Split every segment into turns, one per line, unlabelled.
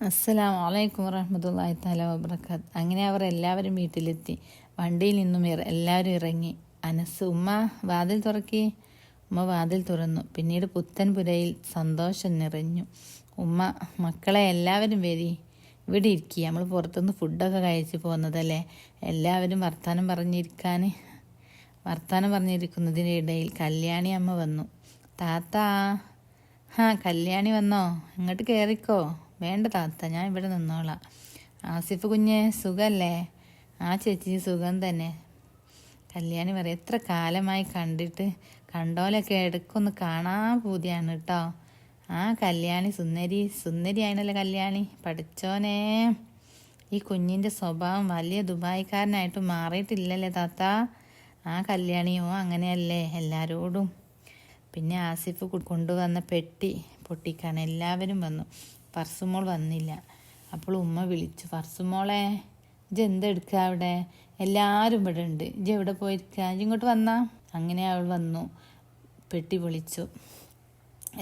അസ്സലാം വലൈക്കും വറഹമത്തല്ലാഹി താല വബർക്കാത്ത് അങ്ങനെ അവർ എല്ലാവരും വീട്ടിലെത്തി. വണ്ടിയിൽ നിന്നും എല്ലാവരും ഇറങ്ങി. അനസ് ഉമ്മ വാതിൽ തുറക്കി. ഉമ്മ വാതിൽ തുറന്നു. പിന്നീട് പുത്തൻ പുരയിൽ സന്തോഷം നിറഞ്ഞു. ഉമ്മ മക്കളെ എല്ലാവരും വരി. ഇവിടെ ഇരിക്കുക നമ്മൾ പുറത്തുനിന്ന് ഫുഡൊക്കെ കഴിച്ച് പോകുന്നതല്ലേ? എല്ലാവരും വർത്തമാനം പറഞ്ഞിരിക്കാൻ വർത്തമാനം പറഞ്ഞിരിക്കുന്നതിന്റെ ഇടയിൽ കല്യാണി അമ്മ വന്നു. താത്ത ഹാ കല്യാണി വന്നോ? ഇങ്ങോട്ട് കയറിക്കോ വേണ്ട താത്ത ഞാൻ ഇവിടെ നിന്നോളാം. ആസിഫ് കുഞ്ഞ് സുഖല്ലേ? ആ ചേച്ചി സുഖം തന്നെ. കല്യാണി പറയാം എത്ര കാലമായി കണ്ടിട്ട് കണ്ടോലൊക്കെ ഇടയ്ക്കൊന്ന് കാണാൻ പൂതിയാണ് കേട്ടോ ആ കല്യാണി സുന്ദരി സുന്ദരി ആയിനല്ലേ കല്യാണി? പഠിച്ചോനെ. ഈ കുഞ്ഞിന്റെ സ്വഭാവം വലിയ ദുബായിക്കാരനായിട്ട് മാറിയിട്ടില്ലല്ലേ താത്ത? ആ കല്യാണിയോ അങ്ങനെയല്ലേ എല്ലാരോടും. പിന്നെ ആസിഫ് കൊണ്ടുവന്ന പെട്ടി പൊട്ടിക്കാൻ എല്ലാവരും വന്നു. ഫർസുമോൾ വന്നില്ല. അപ്പോൾ ഉമ്മ വിളിച്ചു ഫർസുമോളെ ഇജ് എന്തെടുക്കുക അവിടെ? എല്ലാവരും ഇവിടെ ഉണ്ട്. ഇജ് എവിടെ പോയിരിക്കുക ഇങ്ങോട്ട് വന്നാ? അങ്ങനെ അവൾ വന്നു. പെട്ടി പൊളിച്ചു.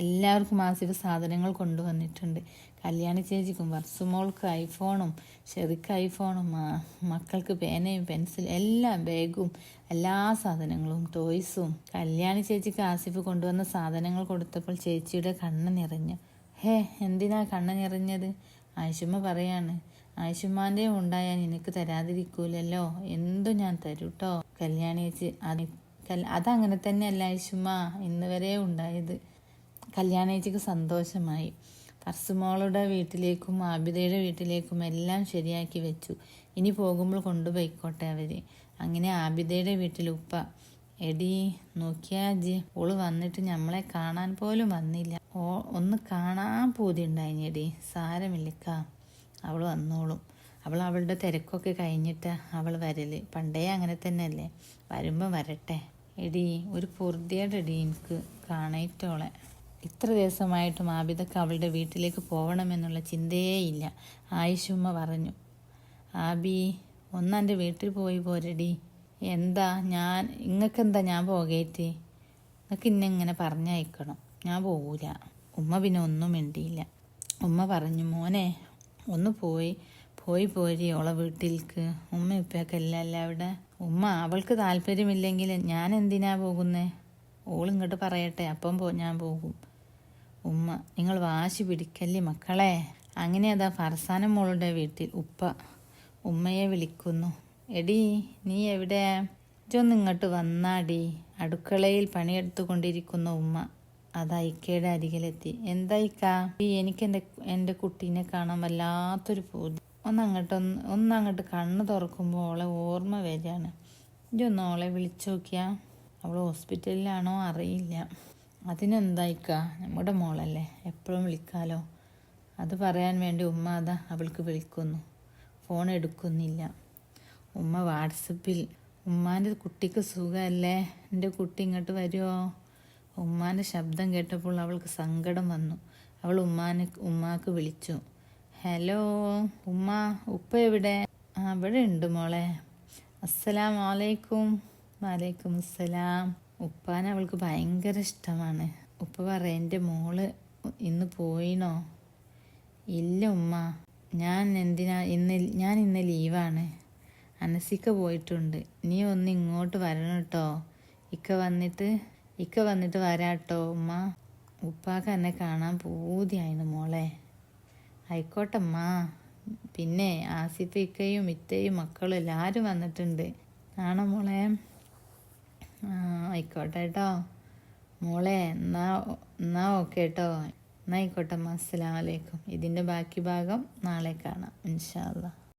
എല്ലാവർക്കും ആസിഫ് സാധനങ്ങൾ കൊണ്ടുവന്നിട്ടുണ്ട്. കല്യാണി ചേച്ചിക്കും വർസുമോൾക്ക് ഐഫോണും ഷെറിക്ക് ഐഫോണും മക്കൾക്ക് പേനയും പെൻസിലും എല്ലാം ബാഗും എല്ലാ സാധനങ്ങളും ടോയ്സും. കല്യാണി ചേച്ചിക്ക് ആസിഫ് കൊണ്ടുവന്ന സാധനങ്ങൾ കൊടുത്തപ്പോൾ ചേച്ചിയുടെ കണ്ണ് നിറഞ്ഞു. ഹേ എന്തിനാ കണ്ണ് നിറഞ്ഞത് ആയിഷുമ്മ പറയാണ് ആയിഷുമ്മാന്റെ ഉണ്ടായാൽ നിനക്ക് തരാതിരിക്കൂലല്ലോ. എന്തോ ഞാൻ തരൂട്ടോ? കല്യാണി ചേച്ചി അത് അതങ്ങനെ തന്നെയല്ല ആയിഷുമ്മ? ഇന്ന് വരെ ഉണ്ടായത്. കല്യാണേച്ചിക്ക് സന്തോഷമായി. പർസുമോളുടെ വീട്ടിലേക്കും ആബിദയുടെ വീട്ടിലേക്കും എല്ലാം ശരിയാക്കി വെച്ചു. ഇനി പോകുമ്പോൾ കൊണ്ടുപോയിക്കോട്ടെ അവർ. അങ്ങനെ ആബിദയുടെ വീട്ടിൽ ഉപ്പ എടി നോക്കിയാ ജി ഓൾ വന്നിട്ട് നമ്മളെ കാണാൻ പോലും വന്നില്ല. ഓ ഒന്ന് കാണാൻ പൂതിണ്ടായിനി എടി. സാരമില്ലക്ക. അവൾ വന്നോളും. അവൾ അവളുടെ തിരക്കൊക്കെ കഴിഞ്ഞിട്ട് അവൾ വരൽ. പണ്ടേ അങ്ങനെ തന്നെയല്ലേ. വരുമ്പോൾ വരട്ടെ. എടി ഒരു പൊറുതിയുടെ എടി എനിക്ക് കാണായിട്ടോളെ ഇത്ര ദിവസമായിട്ടും ആബിദക്ക് അവളുടെ വീട്ടിലേക്ക് പോകണമെന്നുള്ള ചിന്തയേ ഇല്ല ആയിഷുമ്മ പറഞ്ഞു. ആബി ഒന്നെന്റെ വീട്ടിൽ പോയി പോരടി. എന്താ? ഞാൻ ഇങ്ങക്കെന്താ ഞാൻ പോകേറ്റ്? നിങ്ങൾക്ക് ഇന്നെ ഇങ്ങനെ പറഞ്ഞയക്കണം. ഞാൻ പോകൂല ഉമ്മ പിന്നെ ഒന്നും മിണ്ടിയില്ല. ഉമ്മ പറഞ്ഞു മോനെ ഒന്ന് പോയി പോയി പോരി ഓളെ വീട്ടിലേക്ക് ഉമ്മ ഇപ്പൊക്കെ അല്ല അവിടെ? ഉമ്മ അവൾക്ക് താല്പര്യമില്ലെങ്കിൽ ഞാൻ എന്തിനാ പോകുന്നേ? ഓൾ ഇങ്ങോട്ട് പറയട്ടെ അപ്പം പോ ഞാൻ പോകും. ഉമ്മ നിങ്ങൾ വാശി പിടിക്കല്ലേ മക്കളെ? അങ്ങനെ അതാ ഫർസാന മോളുടെ വീട്ടിൽ ഉപ്പ ഉമ്മയെ വിളിക്കുന്നു. എടി നീ എവിടെ? ഇജൊന്ന് ഇങ്ങോട്ട് വന്നാടി. അടുക്കളയിൽ പണിയെടുത്തു കൊണ്ടിരിക്കുന്ന ഉമ്മ. അത് ഐക്കയുടെ അരികിലെത്തി. എന്തായിക്കാ ഈ എനിക്ക് എന്റെ എന്റെ കുട്ടീനെ കാണാൻ വല്ലാത്തൊരു പൂതി. ഒന്നങ്ങോട്ട് ഒന്ന് ഒന്നങ്ങോട്ട് കണ്ണ് തുറക്കുമ്പോൾ ഓളെ ഓർമ്മ വരികയാണ് ഇജൊന്ന് ഓളെ വിളിച്ചു നോക്കിയാ. അവൾ ഹോസ്പിറ്റലിലാണോ അറിയില്ല. അതിനെന്തായിക്ക നമ്മുടെ മോളല്ലേ. എപ്പോഴും വിളിക്കാലോ. അത് പറയാൻ വേണ്ടി ഉമ്മ അതാ അവൾക്ക് വിളിക്കുന്നു. ഫോൺ എടുക്കുന്നില്ല. ഉമ്മ വാട്സപ്പിൽ ഉമ്മാന്റെ കുട്ടിക്ക് സുഖമല്ലേ എന്റെ കുട്ടി ഇങ്ങോട്ട് വരുമോ ഉമ്മാന്റെ ശബ്ദം കേട്ടപ്പോൾ അവൾക്ക് സങ്കടം വന്നു. അവൾ ഉമ്മാനെ ഉമ്മാക്ക് വിളിച്ചു. ഹലോ ഉമ്മ ഉപ്പ എവിടെ? അവിടെ ഉണ്ട് മോളെ. അസ്സലാം വലൈക്കും വലൈക്കും അസ്സലാം. ഉപ്പാനെ അവൾക്ക് ഭയങ്കര ഇഷ്ടമാണ്. ഉപ്പ പറയാം എന്റെ മോൾ ഇന്ന് പോയിനോ? ഇല്ല ഉമ്മ. ഞാൻ എന്തിനാ ഇന്ന് ഞാൻ ഇന്ന് ലീവാണ്. അനസിക്ക പോയിട്ടുണ്ട്. നീ ഒന്ന് ഇങ്ങോട്ട് വരണം കേട്ടോ ഇക്ക വന്നിട്ട് ഇക്ക വന്നിട്ട് വരാട്ടോ ഉമ്മ. ഉപ്പാക്ക് എന്നെ കാണാൻ പൂതിയായിരുന്നു മോളെ. ആയിക്കോട്ടമ്മ പിന്നെ ആസിഫ് ഇക്കയും ഇത്തയും മക്കളും എല്ലാവരും വന്നിട്ടുണ്ട്. ആണോ മോളെ? ആയിക്കോട്ടെ കേട്ടോ മോളെ എന്നാ എന്നാ ഓക്കെ കേട്ടോ എന്നാ ആയിക്കോട്ടെ അസ്സലാമലൈക്കും ഇതിന്റെ ബാക്കി ഭാഗം നാളെ കാണാം. ഇൻഷാ അല്ലാ